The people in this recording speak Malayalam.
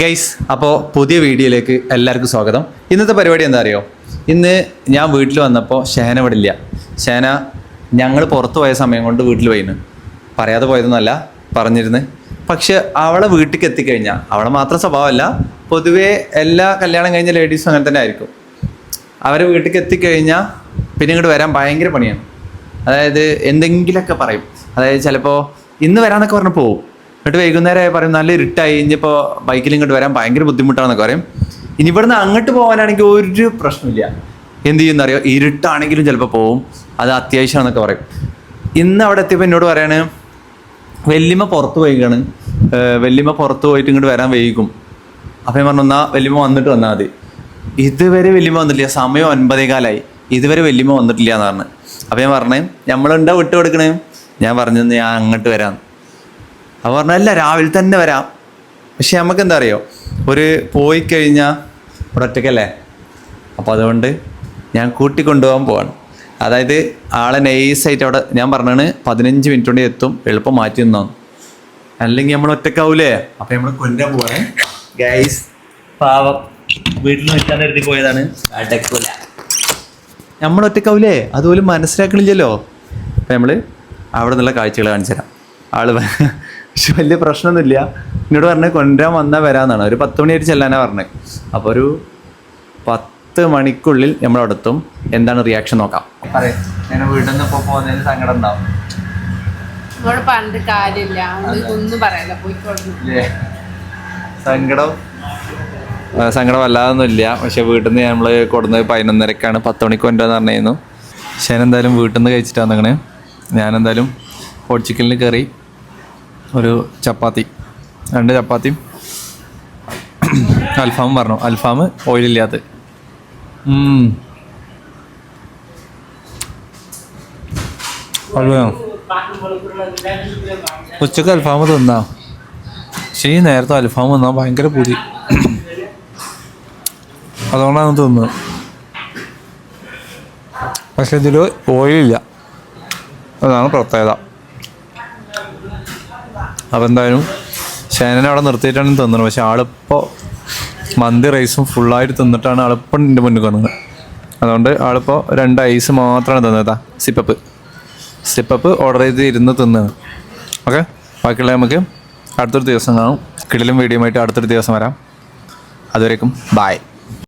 ഗൈസ് അപ്പോൾ പുതിയ വീഡിയോയിലേക്ക് എല്ലാവർക്കും സ്വാഗതം. ഇന്നത്തെ പരിപാടി എന്താ അറിയോ? ഇന്ന് ഞാൻ വീട്ടിൽ വന്നപ്പോൾ ഷഹന ഇവിടെ ഇല്ല. ഷഹന ഞങ്ങൾ പുറത്തു പോയ സമയം കൊണ്ട് വീട്ടിൽ പോയിന്. പറയാതെ പോയതൊന്നല്ല പറഞ്ഞിരുന്നു. പക്ഷെ അവളെ വീട്ടിലേക്ക് എത്തിക്കഴിഞ്ഞാൽ അവളെ മാത്രം സ്വഭാവമല്ല പൊതുവേ എല്ലാ കല്യാണം കഴിഞ്ഞ ലേഡീസും അങ്ങനെ തന്നെ ആയിരിക്കും. അവരെ വീട്ടിലേക്ക് എത്തിക്കഴിഞ്ഞാൽ പിന്നെ ഇങ്ങോട്ട് വരാൻ ഭയങ്കര പണിയാണ്. അതായത് എന്തെങ്കിലുമൊക്കെ പറയും. അതായത് ചിലപ്പോൾ ഇന്ന് വരാന്നൊക്കെ പറഞ്ഞ് പോവും. എന്നിട്ട് വൈകുന്നേരമായി പറയും നല്ല ഇരുട്ടായി ഇനിയിപ്പോൾ ബൈക്കിൽ ഇങ്ങോട്ട് വരാൻ ഭയങ്കര ബുദ്ധിമുട്ടാണെന്നൊക്കെ പറയും. ഇനി ഇവിടുന്ന് അങ്ങോട്ട് പോകാനാണെങ്കിൽ ഒരു പ്രശ്നമില്ല. എന്ത് ചെയ്യുന്ന അറിയോ ഇരുട്ടാണെങ്കിലും ചിലപ്പോൾ പോവും. അത് അത്യാവശ്യമാണെന്നൊക്കെ പറയും. ഇന്ന് അവിടെ എത്തിയപ്പോൾ എന്നോട് പറയാണ് വല്യമ്മ പുറത്ത് പോയിക്കാണ്. വല്യമ്മ പുറത്ത് പോയിട്ട് ഇങ്ങോട്ട് വരാൻ വൈകും. അപ്പം പറഞ്ഞു എന്നാൽ വല്യമ്മ വന്നിട്ട് വന്നാൽ മതി. ഇതുവരെ വല്യമ്മ വന്നിട്ടില്ല. സമയം ഒൻപതേ കാലായി ഇതുവരെ വല്യമ്മ വന്നിട്ടില്ല എന്ന് പറഞ്ഞു. അപ്പം ഞാൻ പറഞ്ഞേ നമ്മളുണ്ടാ വിട്ടു കൊടുക്കണേ ഞാൻ പറഞ്ഞു ഞാൻ അങ്ങോട്ട് വരാം. അപ്പോൾ പറഞ്ഞല്ല രാവിലെ തന്നെ വരാം. പക്ഷെ നമുക്ക് എന്താ അറിയോ? ഒരു പോയി കഴിഞ്ഞാൽ ഇവിടെ ഒറ്റയ്ക്കല്ലേ? അപ്പോൾ അതുകൊണ്ട് ഞാൻ കൂട്ടിക്കൊണ്ടുപോകാൻ പോവാണ്. അതായത് ആളെ നൈസായിട്ട് അവിടെ ഞാൻ പറഞ്ഞാണ് പതിനഞ്ച് മിനിറ്റ് കൊണ്ട് എത്തും എളുപ്പം മാറ്റി നിന്നോന്ന് അല്ലെങ്കിൽ നമ്മൾ ഒറ്റക്കാവൂലേ അപ്പം നമ്മൾ കൊല്ലാൻ പോവാണ് ഗൈസ് പാവം. വീട്ടിൽ നിൽക്കാൻ എഴുതി പോയതാണ് അടക്കൂല നമ്മൾ ഒറ്റക്കാവൂലേ അതുപോലെ മനസ്സിലാക്കണില്ലല്ലോ. അപ്പം നമ്മൾ അവിടെ നിന്നുള്ള കാഴ്ചകൾ കാണിച്ചു തരാം ആൾ പക്ഷെ വലിയ പ്രശ്നമൊന്നുമില്ല. എന്നോട് പറഞ്ഞ് കൊണ്ടുവരാൻ വന്നാൽ വരാമെന്നാണ് ഒരു പത്ത് മണിയായിട്ട് ചെല്ലാനാണ് പറഞ്ഞത് അപ്പോൾ ഒരു പത്ത് മണിക്കുള്ളിൽ നമ്മൾ എത്തും എന്താണ് റിയാക്ഷൻ നോക്കാം. ഞാൻ വീട്ടിൽ നിന്ന് ഇപ്പോൾ പോകുന്നതിന് സങ്കടം ഉണ്ടാവും. ഇവിടെ പറഞ്ഞിട്ട് കാര്യമില്ല. ഒന്നും പറയല്ല. പോയിക്കോളുന്നു ഇല്ലേ? സങ്കടം? സങ്കടം വല്ലാതൊന്നുമില്ല. പക്ഷെ വീട്ടിൽ നിന്ന് നമ്മൾ കൊടുന്നത് പതിനൊന്നരക്കാണ്. പത്ത് മണിക്ക് കൊണ്ടുവന്ന് പറഞ്ഞിരുന്നു. ശരി എന്തായാലും വീട്ടിൽ നിന്ന് കഴിച്ചിട്ടാണ് നിൽക്കണേ ഞാനെന്തായാലും ഹോട്ട് ചിക്കനിൽ കയറി ഒരു ചപ്പാത്തി. രണ്ട് ചപ്പാത്തിയും. അൽഫാമും പറഞ്ഞു. അൽഫാം ഓയിലില്ലാത്ത ഉച്ചയ്ക്ക് അൽഫാം തിന്നാ? ശരി നേരത്തെ അൽഫാം തിന്നാൻ ഭയങ്കര പുതി. അതുകൊണ്ടാണ് തിന്നത് പക്ഷെ ഇതിൽ ഓയിലില്ല. അതാണ് പ്രത്യേകത. അപ്പം എന്തായാലും ഷേനനെ അവിടെ നിർത്തിയിട്ടാണ് തിന്നത് പക്ഷെ ആളിപ്പോൾ മന്തി റൈസും ഫുള്ളായിട്ട് തിന്നിട്ടാണ് ആളിപ്പം എന്റെ മുന്നിൽ വന്നത്. അതുകൊണ്ട് ആളിപ്പോൾ രണ്ട് ഐസ് മാത്രമാണ് തിന്നതാ സിപ്പപ്പ്. സിപ്പപ്പ് ഓർഡർ ചെയ്ത് ഇരുന്ന് തിന്നത് ഓക്കെ? ബാക്കിയുള്ള നമുക്ക് അടുത്തൊരു ദിവസം കാണും. കിടിലും വീഡിയോ ആയിട്ട് അടുത്തൊരു ദിവസം വരാം. അതുവരേക്കും ബായ്